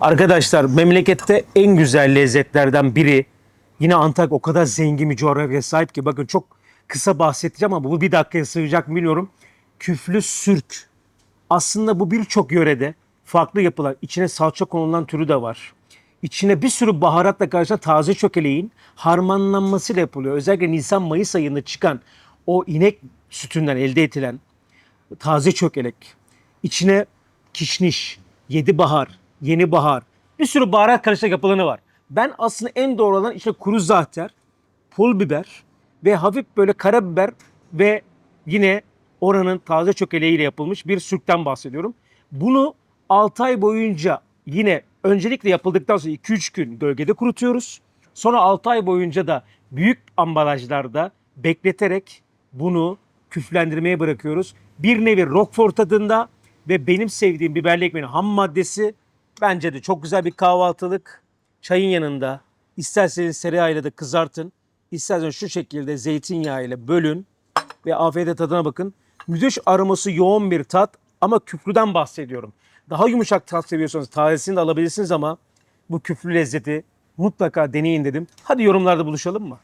Arkadaşlar memlekette en güzel lezzetlerden biri yine Antakya o kadar zengin bir coğrafyaya sahip ki bakın çok kısa bahsedeceğim ama bu bir dakikaya sığacak bilmiyorum. Küflü sürk. Aslında bu birçok yörede farklı yapılan içine salça konulan türü de var. İçine bir sürü baharatla karışan taze çökeleğin harmanlanmasıyla yapılıyor. Özellikle Nisan-Mayıs ayında çıkan o inek sütünden elde edilen taze çökelek, içine kişniş, yedi bahar, yeni bahar, bir sürü baharat karışık yapılanı var. Ben aslında en doğru olan içine kuru zahter, pul biber ve hafif böyle karabiber ve yine oranın taze çökeleğiyle yapılmış bir sürkten bahsediyorum. Bunu 6 ay boyunca yine öncelikle yapıldıktan sonra 2-3 gün gölgede kurutuyoruz. Sonra 6 ay boyunca da büyük ambalajlarda bekleterek bunu küflendirmeye bırakıyoruz. Bir nevi Roquefort tadında ve benim sevdiğim biberli ekmeğin ham maddesi bence de çok güzel bir kahvaltılık. Çayın yanında isterseniz tereyağıyla da kızartın. İsterseniz şu şekilde zeytinyağı ile bölün ve afiyete tadına bakın. Müthiş aroması yoğun bir tat ama küflüden bahsediyorum. Daha yumuşak tat seviyorsanız tazesini de alabilirsiniz ama bu küflü lezzeti mutlaka deneyin dedim. Hadi yorumlarda buluşalım mı?